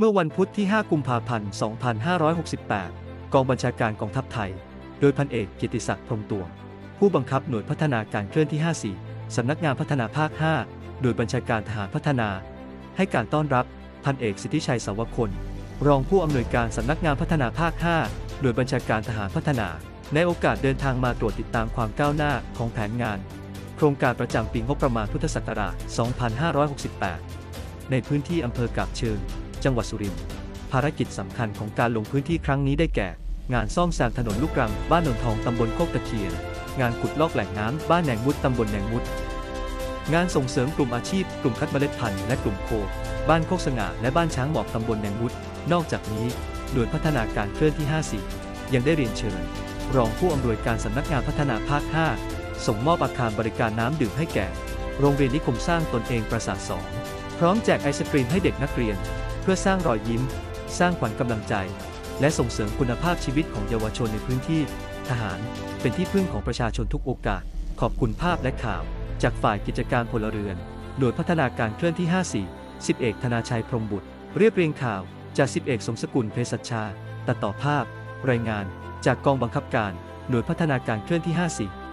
เมื่อวันพุธที่ 5 กุมภาพันธ์ 2568 กองบัญชาการกองทัพไทย โดยพันเอกกียรติศักดิ์พรหมตวง ผู้บังคับหน่วยพัฒนาการเคลื่อนที่ 54 สำนักงานพัฒนาภาค 5 โดยบัญชาการทหารพัฒนา ให้การต้อนรับพันเอกสิทธิชัยสาวคนรองผู้อำนวยการสำนักงานพัฒนาภาค 5 โดยบัญชาการทหารพัฒนา ในโอกาสเดินทางมาตรวจติดตามความก้าวหน้าของแผนงาน โครงการประจำปีงบประมาณพุทธศักราช 2568 ในพื้นที่อำเภอกาบเชิง จังหวัดสุรินทร์ภารกิจสำคัญของการลงพื้นที่ครั้งนี้ได้แก่ งานซ่อมแซมถนนลูกรัง บ้านหนองทองตำบลโคกตะเคียน งานขุดลอกแหล่งน้ำบ้านแหนงมุดตำบลแหนงมุด งานส่งเสริมกลุ่มอาชีพ กลุ่มคัดเมล็ดพันธุ์และกลุ่มโค บ้านโคกสง่าและบ้านช้างหมอบตำบลแหนงมุด นอกจากนี้หน่วยพัฒนาการเคลื่อนที่54ยังได้เรียนเชิญ รองผู้อำนวยการสำนักงานพัฒนาภาค 5 ส่งมอบอาคารบริการน้ำดื่มให้แก่ โรงเรียนนิคมสร้างตนเองประสาทสองพร้อมแจกไอศกรีมให้เด็กนักเรียน พื่อสร้างรอยยิ้ม สร้างขวัญกำลังใจ และส่งเสริมคุณภาพชีวิตของเยาวชนในพื้นที่ ทหารเป็นที่พึ่งของประชาชนทุกโอกาส ขอบคุณภาพและข่าว จากฝ่ายกิจการพลเรือน หน่วยพัฒนาการเคลื่อนที่ 54 10เอกธนาชัยพรมบุตร เรียบเรียงข่าว จาก10เอกสมสกุลเภสัชชา ตัดต่อภาพ รายงาน จากกองบังคับการ หน่วยพัฒนาการเคลื่อนที่ 54